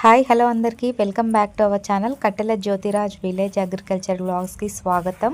Hi hello అందరికీ. Welcome back to our channel Kattela Jyothiraj village agriculture బ్లాగ్స్కి స్వాగతం.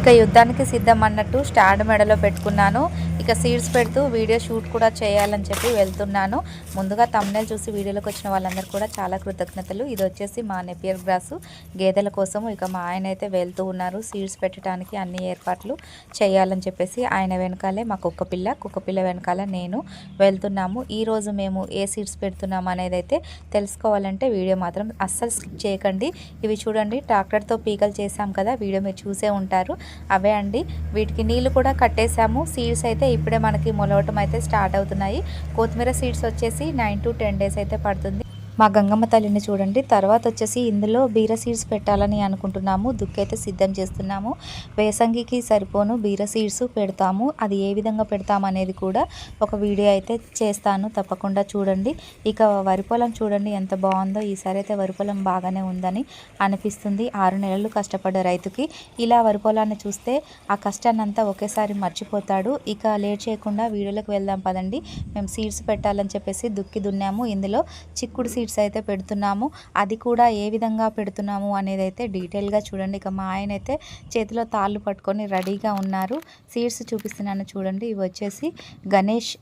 ఇక యుద్ధానికి సిద్ధం అన్నట్టు స్టాండ్ మెడలో పెట్టుకున్నాను. ఇక సీడ్స్ పెడుతూ వీడియో షూట్ కూడా చేయాలని చెప్పి వెళ్తున్నాను. ముందుగా తమ్నెల్ చూసి వీడియోలోకి వచ్చిన వాళ్ళందరూ కూడా చాలా కృతజ్ఞతలు. ఇది వచ్చేసి మా నెపియర్ గ్రాసు గేదెల కోసం ఇక మా ఆయన అయితే వెళ్తూ ఉన్నారు. సీడ్స్ పెట్టడానికి అన్ని ఏర్పాట్లు చేయాలని చెప్పేసి ఆయన వెనకాలే మా కుక్క పిల్ల కుక్క పిల్ల వెనకాల నేను వెళ్తున్నాము. ఈరోజు మేము ఏ సీడ్స్ పెడుతున్నాము అనేది అయితే తెలుసుకోవాలంటే వీడియో మాత్రం అస్సలు స్కిప్ చేయకండి. ఇవి చూడండి ట్రాక్టర్తో పీకలు చేసాం కదా వీడియో మీరు చూసే ఉంటారు. అవే అండి. వీటికి నీళ్ళు కూడా కట్టేశాము. సీడ్స్ అయితే ఇప్పుడే మనకి మొలవటం అయితే స్టార్ట్ అవుతున్నాయి. కొత్తిమీర సీడ్స్ వచ్చేసి నైన్ టు టెన్ డేస్ అయితే పడుతుంది. మా గంగమ్మ తల్లిని చూడండి. తర్వాత వచ్చేసి ఇందులో బీర సీడ్స్ పెట్టాలని అనుకుంటున్నాము. దుక్కైతే సిద్ధం చేస్తున్నాము. వేసంగికి సరిపోను బీర సీడ్స్ పెడతాము. అది ఏ విధంగా పెడతాము అనేది కూడా ఒక వీడియో అయితే చేస్తాను. తప్పకుండా చూడండి. ఇక వరి పొలం చూడండి. ఎంత బాగుందో. ఈసారి అయితే వరి పొలం బాగానే ఉందని అనిపిస్తుంది. ఆరు నెలలు కష్టపడ్డ రైతుకి. ఇలా వరి పొలాన్ని చూస్తే ఆ కష్టాన్ని అంతా ఒకేసారి మర్చిపోతాడు. ఇక లేట్ చేయకుండా వీడియోలకు వెళ్దాం పదండి. మేము సీడ్స్ పెట్టాలని చెప్పేసి దుక్కి దున్నాము. ఇందులో చిక్కుడు సీడ్స్ అయితే పెడుతున్నాము. అది కూడా ఏ విధంగా పెడుతున్నాము అనేది అయితే డీటెయిల్గా చూడండి. ఇక మా ఆయన అయితే చేతిలో తాళ్ళు పట్టుకొని రెడీగా ఉన్నారు. సీడ్స్ చూపిస్తున్నాను చూడండి. ఇవి వచ్చేసి గణేష్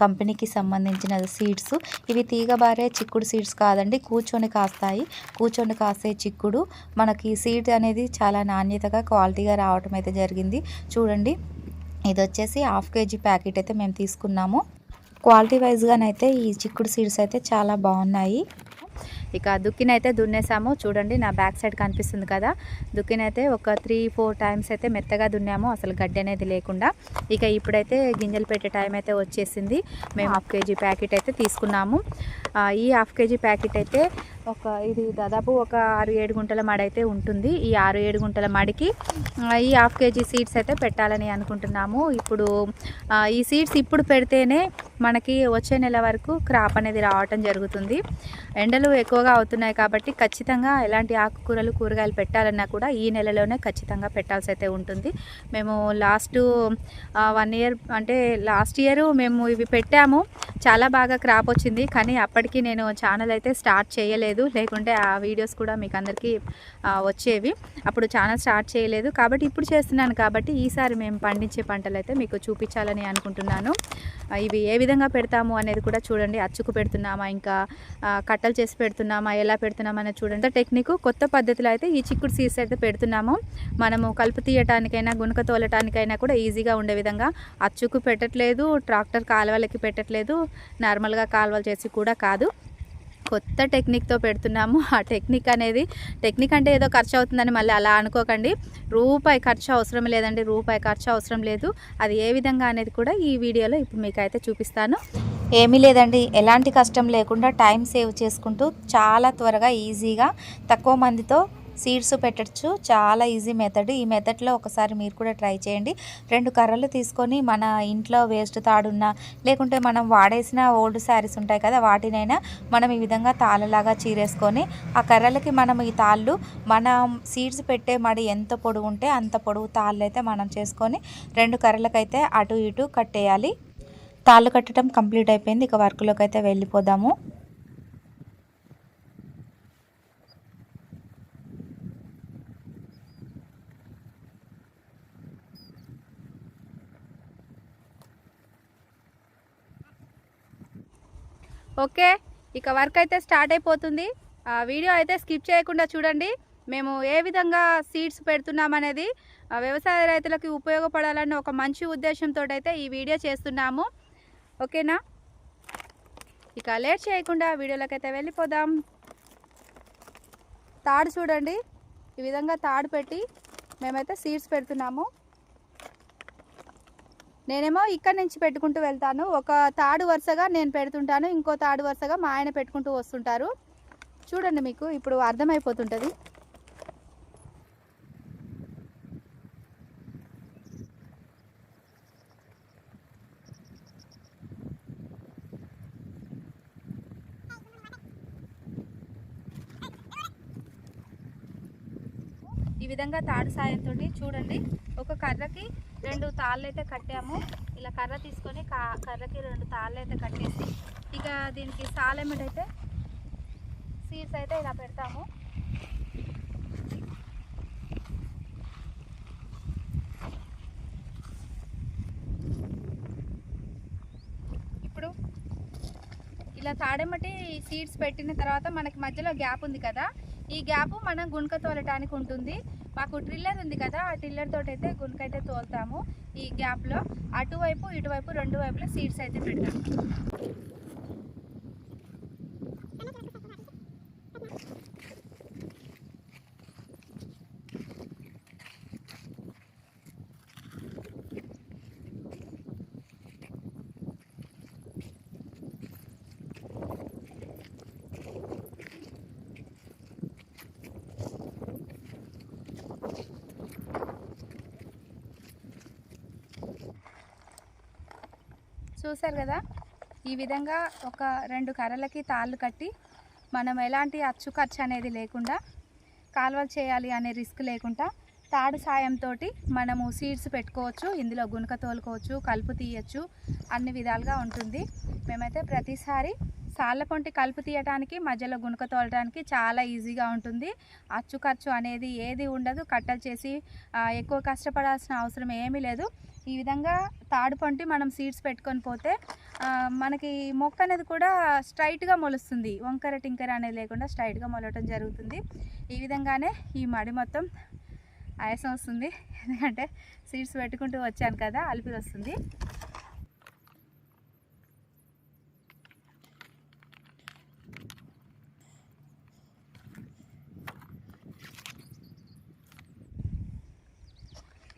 కంపెనీకి సంబంధించిన సీడ్స్ ఇవి తీగబారే చిక్కుడు సీడ్స్ కాదండి. కూర్చొని కాస్తాయి. కూర్చొని కాసే చిక్కుడు. మనకి సీడ్ అనేది చాలా నాణ్యతగా క్వాలిటీగా రావటం అయితే జరిగింది. చూడండి. ఇది వచ్చేసి హాఫ్ కేజీ ప్యాకెట్ అయితే మేము తీసుకున్నాము. క్వాలిటీ వైజ్గానైతే ఈ చిక్కుడు సీడ్స్ అయితే చాలా బాగున్నాయి. ఇక దుక్కినైతే దున్నేసాము. చూడండి నా బ్యాక్ సైడ్ కనిపిస్తుంది కదా. దుక్కినైతే ఒక త్రీ ఫోర్ టైమ్స్ అయితే మెత్తగా దున్నాము. అసలు గడ్డి అనేది లేకుండా. ఇక ఇప్పుడైతే గింజలు పెట్టే టైం అయితే వచ్చేసింది. మేము హాఫ్ కేజీ ప్యాకెట్ అయితే తీసుకున్నాము. ఈ హాఫ్ కేజీ ప్యాకెట్ అయితే ఒక ఇది దాదాపు ఒక ఆరు ఏడు గుంటల మడి అయితే ఉంటుంది. ఈ ఆరు ఏడు గుంటల మడికి ఈ హాఫ్ కేజీ సీడ్స్ అయితే పెట్టాలని అనుకుంటున్నాము. ఇప్పుడు ఈ సీడ్స్ ఇప్పుడు పెడితేనే మనకి వచ్చే నెల వరకు క్రాప్ అనేది రావటం జరుగుతుంది. ఎండలు ఎక్కువగా అవుతున్నాయి కాబట్టి ఖచ్చితంగా ఎలాంటి ఆకుకూరలు కూరగాయలు పెట్టాలన్నా కూడా ఈ నెలలోనే ఖచ్చితంగా పెట్టాల్సి అయితే ఉంటుంది. మేము లాస్ట్ వన్ ఇయర్ అంటే లాస్ట్ ఇయర్ మేము ఇవి పెట్టాము. చాలా బాగా క్రాప్ వచ్చింది. కానీ అప్పటికి నేను ఛానల్ అయితే స్టార్ట్ చేయలేదు. లేకుంటే ఆ వీడియోస్ కూడా మీకు అందరికీ వచ్చేవి. అప్పుడు ఛానల్ స్టార్ట్ చేయలేదు. కాబట్టి ఇప్పుడు చేస్తున్నాను కాబట్టి ఈసారి మేము పండించే పంటలు అయితే మీకు చూపించాలని అనుకుంటున్నాను. ఇవి ఏ విధంగా పెడతాము అనేది కూడా చూడండి. అచ్చుకు పెడుతున్నామా ఇంకా కట్టలు చేసి పెడుతున్నామా ఎలా పెడుతున్నామా అనేది చూడండి. టెక్నిక్ కొత్త పద్ధతిలో అయితే ఈ చిక్కుడు సీడ్స్ అయితే పెడుతున్నాము. మనము కలుపు తీయటానికైనా గుణక తోలటానికైనా కూడా ఈజీగా ఉండే విధంగా అచ్చుకు పెట్టట్లేదు. ట్రాక్టర్ కాలువలకి పెట్టట్లేదు. నార్మల్గా కాలువలు చేసి కూడా కాదు. కొత్త టెక్నిక్తో పెడుతున్నాము. ఆ టెక్నిక్ అనేది టెక్నిక్ అంటే ఏదో ఖర్చు అవుతుందని మళ్ళీ అలా అనుకోకండి. రూపాయి ఖర్చు అవసరం లేదండి. రూపాయి ఖర్చు అవసరం లేదు. అది ఏ విధంగా అనేది కూడా ఈ వీడియోలో ఇప్పుడు మీకు అయితే చూపిస్తాను. ఏమీ లేదండి. ఎలాంటి కష్టం లేకుండా టైం సేవ్ చేసుకుంటూ చాలా త్వరగా ఈజీగా తక్కువ మందితో సీడ్స్ పెట్టచ్చు. చాలా ఈజీ మెథడ్ ఈ మెథడ్లో ఒకసారి మీరు కూడా ట్రై చేయండి. రెండు కర్రలు తీసుకొని మన ఇంట్లో వేస్ట్ తాడున్న లేకుంటే మనం వాడేసిన ఓల్డ్ శారీస్ ఉంటాయి కదా వాటినైనా మనం ఈ విధంగా తాళ్ళలాగా చీరేసుకొని ఆ కర్రలకి మనం ఈ తాళ్ళు మనం సీడ్స్ పెట్టే మడి ఎంత పొడవు ఉంటే అంత పొడవు తాళ్ళు అయితే మనం చేసుకొని రెండు కర్రలకైతే అటు ఇటు కట్టేయాలి. తాళ్ళు కట్టడం కంప్లీట్ అయిపోయింది. ఇక వర్క్లోకి అయితే వెళ్ళిపోదాము. ఓకే ఇక వర్క్ అయితే స్టార్ట్ అయిపోతుంది. వీడియో అయితే స్కిప్ చేయకుండా చూడండి. మేము ఏ విధంగా సీడ్స్ పెడుతున్నామనేది వ్యవసాయ రైతులకి ఉపయోగపడాలన్న ఒక మంచి ఉద్దేశంతో అయితే ఈ వీడియో చేస్తున్నాము. ఓకేనా? ఇక లేట్ చేయకుండా వీడియోలకైతే వెళ్ళిపోదాం. తాడు చూడండి. ఈ విధంగా తాడు పెట్టి మేమైతే సీడ్స్ పెడుతున్నాము. నేనేమో ఇక్కడ నుంచి పెట్టుకుంటూ వెళ్తాను. ఒక తాడు వరుసగా నేను పెడుతుంటాను. ఇంకో తాడు వరుసగా మా ఆయన పెట్టుకుంటూ వస్తుంటారు. చూడండి మీకు ఇప్పుడు అర్థమైపోతుంటుంది. ఈ విధంగా తాడు సాయంతో చూడండి. ఒక కర్రకి రెండు తాళ్ళు అయితే కట్టాము. ఇలా కర్ర తీసుకొని కా- కర్రకి రెండు తాళ్ళు అయితే కట్టేసి ఇక దీనికి సాలెమిటైతే సీడ్స్ అయితే ఇలా పెడతాము. ఇప్పుడు ఇలా తాడమటి సీడ్స్ పెట్టిన తర్వాత మనకి మధ్యలో గ్యాప్ ఉంది కదా ఈ గ్యాప్ మనం గుణక తోలటానికి ఉంటుంది. మాకు ట్రిల్లర్ ఉంది కదా ఆ ట్రిల్లర్ తోటి అయితే గునుకైతే తోలుతాము ఈ గ్యాప్లో. అటువైపు ఇటువైపు రెండు వైపులా సీడ్స్ అయితే పెడతాము చూశారు కదా? ఈ విధంగా ఒక రెండు కర్రలకి తాళ్ళు కట్టి మనం ఎలాంటి అచ్చు ఖర్చు అనేది లేకుండా కాలువలు చేయాలి అనే రిస్క్ లేకుండా తాడు సాయంతో మనము సీడ్స్ పెట్టుకోవచ్చు ఇందులో గుణక తోలుకోవచ్చు కలుపు తీయచ్చు అన్ని విధాలుగా ఉంటుంది. మేమైతే ప్రతిసారి సాళ్ళ పొంటి కలుపు తీయటానికి మధ్యలో గుణక తోలడానికి చాలా ఈజీగా ఉంటుంది. అచ్చు ఖర్చు అనేది ఏది ఉండదు. కట్టలు చేసి ఎక్కువ కష్టపడాల్సిన అవసరం ఏమీ లేదు. ఈ విధంగా తాడు పంటి మనం సీడ్స్ పెట్టుకొని పోతే మనకి మొక్క అనేది కూడా స్ట్రైట్గా మొలుస్తుంది. వంకర టింకర అనేది లేకుండా స్ట్రైట్గా మొలవటం జరుగుతుంది. ఈ విధంగానే ఈ మడి మొత్తం ఆయాసం వస్తుంది. ఎందుకంటే సీడ్స్ పెట్టుకుంటూ వచ్చాను కదా అలిపిరి వస్తుంది.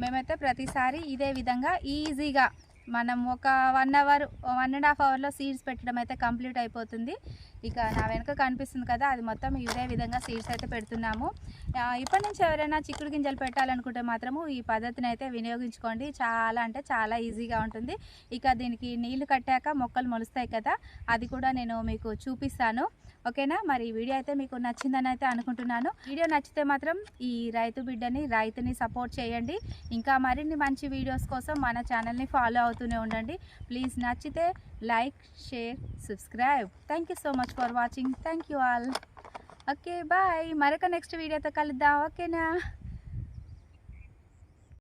మేమైతే ప్రతిసారి ఇదే విధంగా ఈజీగా మనం ఒక one hour one and half అవర్లో సీడ్స్ పెట్టడం అయితే కంప్లీట్ అయిపోతుంది. ఇక నా వెనుక కనిపిస్తుంది కదా అది మొత్తం ఇదే విధంగా సీడ్స్ అయితే పెడుతున్నాము. ఇప్పటి నుంచి ఎవరైనా చిక్కుడు గింజలు పెట్టాలనుకుంటే మాత్రము ఈ పద్ధతిని అయితే వినియోగించుకోండి. చాలా అంటే చాలా ఈజీగా ఉంటుంది. ఇక దీనికి నీళ్ళు కట్టాక మొక్కలు మొలుస్తాయి కదా అది కూడా నేను మీకు చూపిస్తాను. ఓకేనా? మరి ఈ వీడియో అయితే మీకు నచ్చిందని అయితే అనుకుంటున్నాను. వీడియో నచ్చితే మాత్రం ఈ రైతు బిడ్డని రైతుని సపోర్ట్ చేయండి. ఇంకా మరిన్ని మంచి వీడియోస్ కోసం మన ఛానల్ని ఫాలో అవుతూనే ఉండండి. ప్లీజ్ నచ్చితే like share subscribe thank you so much for watching thank you all okay bye మరొక నెక్స్ట్ వీడియోతో కలుద్దాం. ఓకేనా?